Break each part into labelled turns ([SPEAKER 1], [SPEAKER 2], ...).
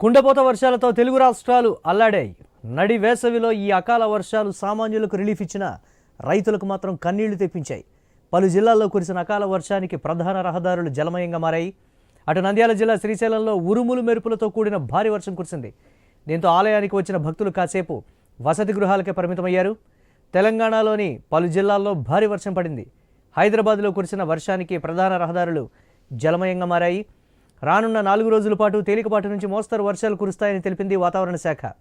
[SPEAKER 1] కుండపోత వర్షాలతో తెలుగు రాష్ట్రాలు అల్లాడాయి నడి వేసవిలో ఈ అకాల వర్షాలు సామాన్యులకు రిలీఫ్ ఇచ్చిన రైతులకు మాత్రం కన్నీళ్ళు తెప్పించాయి. పలు జిల్లాల్లో కురిసిన అకాల వర్షానికి ప్రధాన రహదారులు జలమయంగా మారాయి. అటు నంద్యాల జిల్లా శ్రీశైలంలో ఉరుములు మెరుపులతో కూడిన భారీ వర్షం కురిసింది. దీంతో ఆలయానికి వచ్చిన భక్తులు కాసేపు వసతి గృహాలకే పరిమితమయ్యారు. తెలంగాణలోని పలు జిల్లాల్లో భారీ వర్షం పడింది. హైదరాబాద్లో కురిసిన వర్షానికి ప్రధాన రహదారులు జలమయంగా మారాయి. రానున్న నాలుగు రోజుల పాటు తేలికపాటి నుంచి మోస్తరు వర్షాలు కురుస్తాయని తెలిపింది వాతావరణ శాఖ.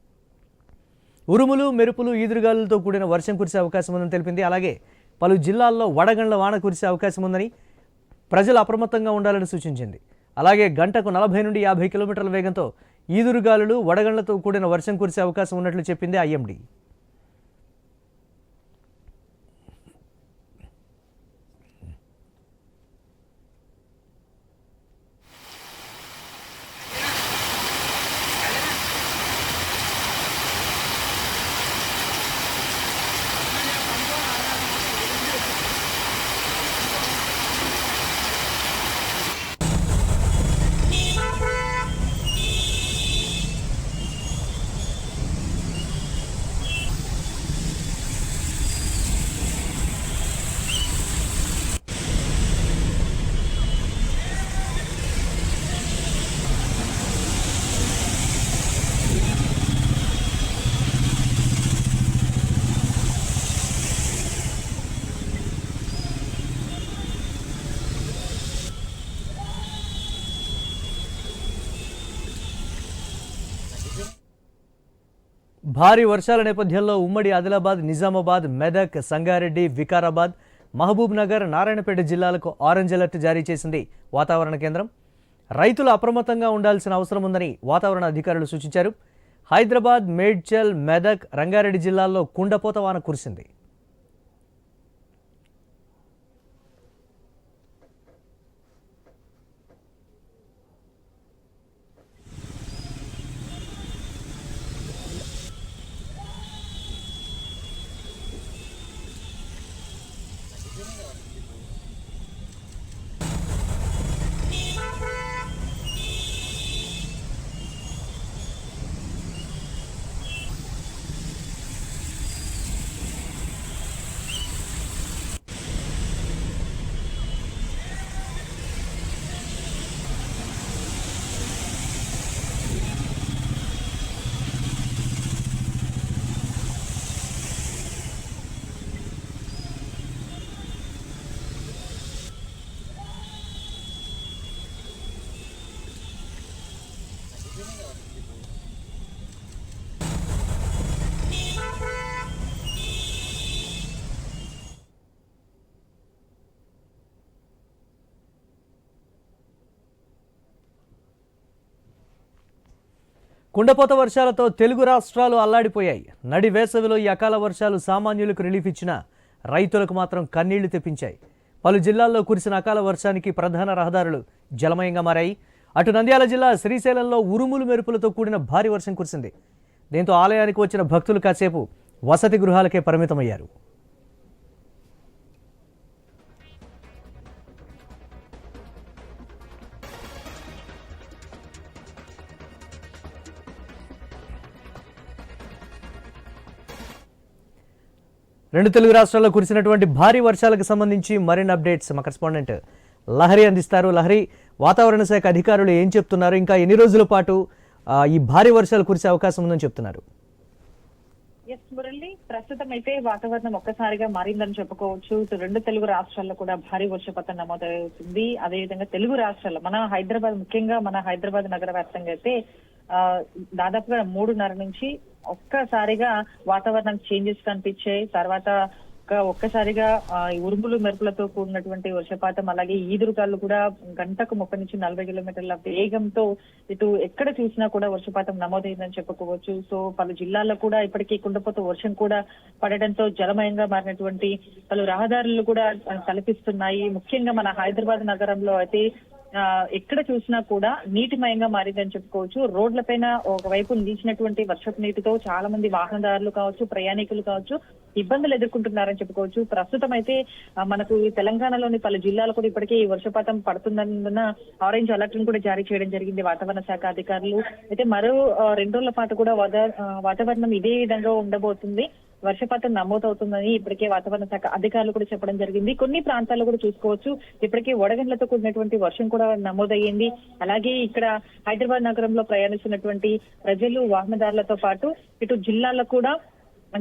[SPEAKER 1] ఉరుములు మెరుపులు ఈదురుగాలులతో కూడిన వర్షం కురిసే అవకాశం ఉందని తెలిపింది. అలాగే పలు జిల్లాల్లో వడగండ్ల వాన కురిసే అవకాశం ఉందని ప్రజలు అప్రమత్తంగా ఉండాలని సూచించింది. అలాగే గంటకు నలభై నుండి యాభై కిలోమీటర్ల వేగంతో ఈదురుగాలులు వడగండ్లతో కూడిన వర్షం కురిసే అవకాశం ఉన్నట్లు చెప్పింది ఐఎండీ. భారీ వర్షాల నేపథ్యంలో ఉమ్మడి ఆదిలాబాద్ నిజామాబాద్ మెదక్ సంగారెడ్డి వికారాబాద్ మహబూబ్ నగర్ నారాయణపేట జిల్లాలకు ఆరెంజ్ అలర్ట్ జారీ చేసింది వాతావరణ కేంద్రం. రైతులు అప్రమత్తంగా ఉండాల్సిన అవసరం ఉందని వాతావరణ అధికారులు సూచించారు. హైదరాబాద్ మేడ్చల్ మెదక్ రంగారెడ్డి జిల్లాల్లో కుండపోత వాన కురిసింది. కుండపోత వర్షాలతో తెలుగు రాష్ట్రాలు అల్లాడిపోయాయి. నడి వేసవిలో ఈ అకాల వర్షాలు సామాన్యులకు రిలీఫ్ ఇచ్చిన రైతులకు మాత్రం కన్నీళ్ళు తెప్పించాయి. పలు జిల్లాల్లో కురిసిన అకాల వర్షానికి ప్రధాన రహదారులు జలమయంగా మారాయి. అటు నంద్యాల జిల్లా శ్రీశైలంలో ఉరుములు మెరుపులతో కూడిన భారీ వర్షం కురిసింది. దీంతో ఆలయానికి వచ్చిన భక్తులు కాసేపు వసతి గృహాలకే పరిమితమయ్యారు. రెండు తెలుగు రాష్ట్రాల్లో కురిసినటువంటి భారీ వర్షాలకు సంబంధించి మరిన్ని అప్డేట్స్ మా కరెస్పాండెంట్ లహరి అందిస్తారు. లహరి వాతావరణ శాఖ అధికారులు ఏం చెప్తున్నారు? ఇంకా ఎన్ని రోజుల పాటు ఈ భారీ వర్షాలు కురిసే అవకాశం ఉందని చెప్తున్నారు?
[SPEAKER 2] ఎస్ మురళి. ప్రస్తుతం అయితే వాతావరణం ఒక్కసారిగా మారిందని చెప్పుకోవచ్చు. రెండు తెలుగు రాష్ట్రాల్లో కూడా భారీ వర్షపాతం నమోదవుతుంది. అదేవిధంగా తెలుగు రాష్ట్రాల్లో మన హైదరాబాద్ ముఖ్యంగా మన హైదరాబాద్ నగర వ్యాప్తంగా అయితే దాదాపుగా మూడున్నర నుంచి ఒక్కసారిగా వాతావరణం చేంజెస్ కనిపించాయి. తర్వాత ఒక- ఒక్కసారిగా ఉరుములు మెరుపులతో కూడినటువంటి వర్షపాతం అలాగే ఈదురుగాలు కూడా గంటకు ముప్పై నుంచి నలభై కిలోమీటర్ల వేగంతో ఇటు ఎక్కడ చూసినా కూడా వర్షపాతం నమోదైందని చెప్పుకోవచ్చు. సో పలు జిల్లాల్లో కూడా ఇప్పటికీ కుండపోత వర్షం కూడా పడడంతో జలమయంగా మారినటువంటి పలు రహదారులు కూడా తలపిస్తున్నాయి. ముఖ్యంగా మన హైదరాబాద్ నగరంలో అయితే ఎక్కడ చూసినా కూడా నీటిమయంగా మారిందని చెప్పుకోవచ్చు. రోడ్లపైన ఒకవైపు నిలిచినటువంటి వర్షపు నీటితో చాలా మంది వాహనదారులు కావచ్చు ప్రయాణికులు కావచ్చు ఇబ్బందులు ఎదుర్కొంటున్నారని చెప్పుకోవచ్చు. ప్రస్తుతం అయితే మనకు తెలంగాణలోని పలు జిల్లాలు కూడా ఇప్పటికే ఈ వర్షపాతం పడుతుందన్న ఆరెంజ్ అలర్ట్ను కూడా జారీ చేయడం జరిగింది వాతావరణ శాఖ అధికారులు. అయితే మరో రెండు రోజుల పాటు కూడా వాతా- వాతావరణం ఇదే విధంగా ఉండబోతుంది. వర్షపాతం నమోదవుతుందని ఇప్పటికే వాతావరణ శాఖ అధికారులు కూడా చెప్పడం జరిగింది. కొన్ని ప్రాంతాల్లో కూడా చూసుకోవచ్చు. ఇప్పటికే వడగండ్లతో కూడినటువంటి వర్షం కూడా నమోదయ్యింది. అలాగే ఇక్కడ హైదరాబాద్ నగరంలో ప్రయాణిస్తున్నటువంటి ప్రజలు వాహనదారులతో పాటు ఇటు జిల్లాల్లో కూడా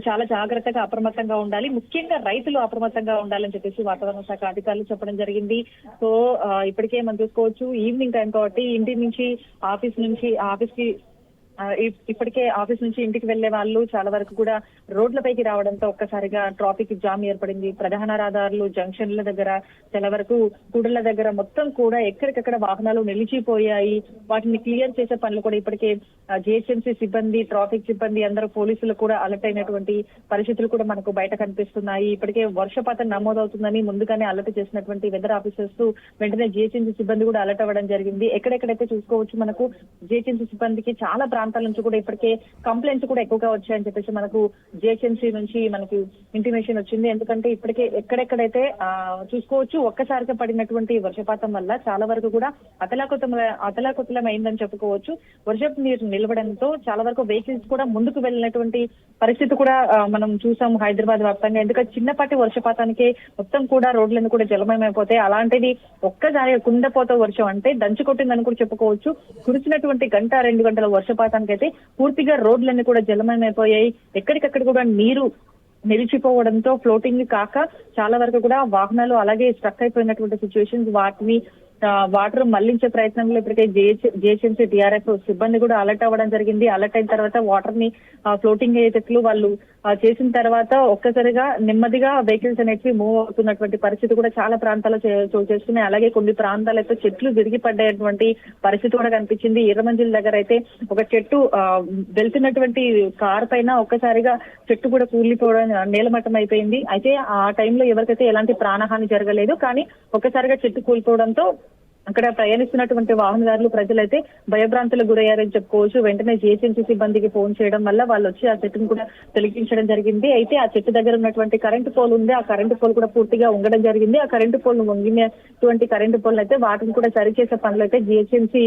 [SPEAKER 2] చాలా జాగ్రత్తగా అప్రమత్తంగా ఉండాలి. ముఖ్యంగా రైతులు అప్రమత్తంగా ఉండాలని చెప్పేసి వాతావరణ శాఖ అధికారులు చెప్పడం జరిగింది. సో ఇప్పటికే మనం చూసుకోవచ్చు. ఈవినింగ్ టైం కాబట్టి ఇంటి నుంచి ఆఫీస్ నుంచి ఆఫీస్కి ఇప్పటికే ఆఫీస్ నుంచి ఇంటికి వెళ్ళే వాళ్ళు చాలా వరకు కూడా రోడ్లపైకి రావడంతో ఒక్కసారిగా ట్రాఫిక్ జామ్ ఏర్పడింది. ప్రధాన రహదారులు జంక్షన్ల దగ్గర చాలా వరకు కూడళ్ళ దగ్గర మొత్తం కూడా ఎక్కడికక్కడ వాహనాలు నిలిచిపోయాయి. వాటిని క్లియర్ చేసే పనులు కూడా ఇప్పటికే జిహెచ్ఎంసీ సిబ్బంది ట్రాఫిక్ సిబ్బంది అందరూ పోలీసులు కూడా అలర్ట్ అయినటువంటి పరిస్థితులు కూడా మనకు బయట కనిపిస్తున్నాయి. ఇప్పటికే వర్షపాతం నమోదవుతుందని ముందుగానే అలర్ట్ చేసినటువంటి వెదర్ ఆఫీసర్స్ వెంటనే జిహెచ్ఎంసీ సిబ్బంది కూడా అలర్ట్ అవ్వడం జరిగింది. ఎక్కడెక్కడైతే చూసుకోవచ్చు మనకు జిహెచ్ఎంసీ సిబ్బందికి చాలా ప్రాంతాల నుంచి కూడా ఇప్పటికే కంప్లైంట్స్ కూడా ఎక్కువగా వచ్చాయని చెప్పేసి మనకు జిహెచ్ఎంసీ నుంచి మనకి ఇంటిమేషన్ వచ్చింది. ఎందుకంటే ఇప్పటికే ఎక్కడెక్కడైతే ఆ, చూసుకోవచ్చు ఒక్కసారిగా పడినటువంటి వర్షపాతం వల్ల చాలా వరకు కూడా అతలాకుతల అతలాకుతలం అయిందని చెప్పుకోవచ్చు. వర్షపు నీరు నిలవడంతో చాలా వరకు వెహికల్స్ కూడా ముందుకు వెళ్ళినటువంటి పరిస్థితి కూడా మనం చూసాం హైదరాబాద్ వ్యాప్తంగా. ఎందుకంటే చిన్నపాటి వర్షపాతానికి మొత్తం కూడా రోడ్లన్నీ కూడా జలమయమైపోతాయి. అలాంటిది ఒక్కసారి కుండపోత వర్షం అంటే దంచుకొట్టిందని కూడా చెప్పుకోవచ్చు. కురిసినటువంటి గంట రెండు గంటల వర్షపాతం అయితే పూర్తిగా రోడ్లన్నీ కూడా జలమయమైపోయాయి. ఎక్కడికక్కడ కూడా నీరు నిలిచిపోవడంతో ఫ్లోటింగ్ కాక చాలా వరకు కూడా వాహనాలు అలాగే స్ట్రక్ అయిపోయినటువంటి సిచ్యువేషన్స్ వాటిని వాటర్ మళ్ళించే ప్రయత్నంలో ఇప్పటికే జేహెచ్ఎంసీ టీఆర్ఎఫ్ సిబ్బంది కూడా అలర్ట్ అవ్వడం జరిగింది. అలర్ట్ అయిన తర్వాత వాటర్ని ఫ్లోటింగ్ అయ్యేటట్లు వాళ్ళు చేసిన తర్వాత ఒక్కసారిగా నెమ్మదిగా వెహికల్స్ అనేవి మూవ్ అవుతున్నటువంటి పరిస్థితి కూడా చాలా ప్రాంతాల్లో చేస్తున్నాయి చోటు చేసుకున్నాయి. అలాగే కొన్ని ప్రాంతాలైతే చెట్లు విరిగి పడ్డటువంటి పరిస్థితి కూడా కనిపించింది. ఎర్రమంజిల్ దగ్గర అయితే ఒక చెట్టు వెళ్తున్నటువంటి కార్ పైన ఒక్కసారిగా చెట్టు కూడా కూలిపోవడం నేలమట్టం అయిపోయింది. అయితే ఆ టైంలో ఎవరికైతే ఎలాంటి ప్రాణహాని జరగలేదు కానీ ఒక్కసారిగా చెట్టు కూలిపోవడంతో అక్కడ ప్రయాణిస్తున్నటువంటి వాహనదారులు ప్రజలైతే భయభ్రాంతులకు గురయ్యారని చెప్పుకోవచ్చు. వెంటనే జిహెచ్ఎంసీ సిబ్బందికి ఫోన్ చేయడం వల్ల వాళ్ళు వచ్చి ఆ చెట్టును కూడా తొలగించడం జరిగింది. అయితే ఆ చెట్టు దగ్గర ఉన్నటువంటి కరెంటు పోల్ ఉంది. ఆ కరెంటు పోల్ కూడా పూర్తిగా ఉండడం జరిగింది. ఆ కరెంటు పోల్ వంగినటువంటి కరెంటు పోల్ అయితే వాటిని కూడా సరిచేసే పనులు అయితే జిహెచ్ఎంసీ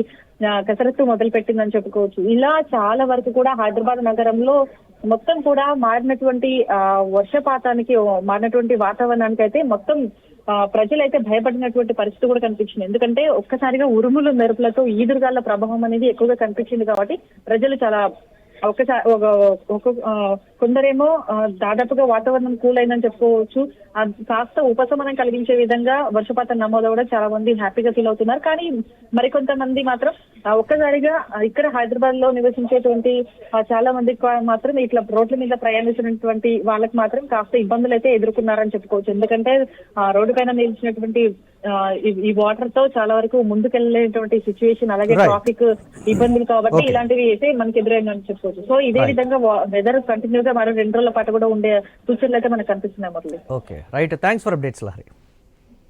[SPEAKER 2] కసరత్తు మొదలు పెట్టిందని చెప్పుకోవచ్చు. ఇలా చాలా వరకు కూడా హైదరాబాద్ నగరంలో మొత్తం కూడా మారినటువంటి ఆ, వర్షపాతానికి మారినటువంటి వాతావరణానికి అయితే మొత్తం ప్రజలైతే భయపడినటువంటి పరిస్థితి కూడా కనిపించింది. ఎందుకంటే ఒక్కసారిగా ఉరుములు మెరుపులతో ఈదురుగాల ప్రభావం అనేది ఎక్కువగా కనిపించింది కాబట్టి ప్రజలు చాలా ఒక్కసారి ఒక ఆ, కొందరేమో దాదాపుగా వాతావరణం కూల్ అయిందని చెప్పుకోవచ్చు కాస్త ఉపశమనం కలిగించే విధంగా వర్షపాతం నమోదవడం చాలా మంది హ్యాపీగా ఫీల్ అవుతున్నారు కానీ మరికొంతమంది మాత్రం ఒక్కసారిగా ఇక్కడ హైదరాబాద్లో నివసించేటువంటి చాలా మంది మాత్రం ఇట్లా రోడ్ల మీద ప్రయాణించినటువంటి వాళ్ళకి మాత్రం కాస్త ఇబ్బందులు అయితే ఎదుర్కొన్నారని చెప్పుకోవచ్చు ఎందుకంటే ఆ, రోడ్డు పైన నిలిచినటువంటి ఈ- వాటర్తో చాలా వరకు ముందుకెళ్ళేటువంటి సిచ్యువేషన్ అలాగే. ట్రాఫిక్ ఇబ్బందులు కాబట్టి. ఇలాంటివి అయితే మనకి ఎదురైందని చెప్పుకోవచ్చు సో ఇదే. విధంగా వెదర్ కంటిన్యూ మరో రెండు రోజుల పాటు కూడా ఉండే సూచనలు అయితే మనకు కనిపిస్తున్నాయి Murali
[SPEAKER 1] okay. Right. Thanks for updates Lahari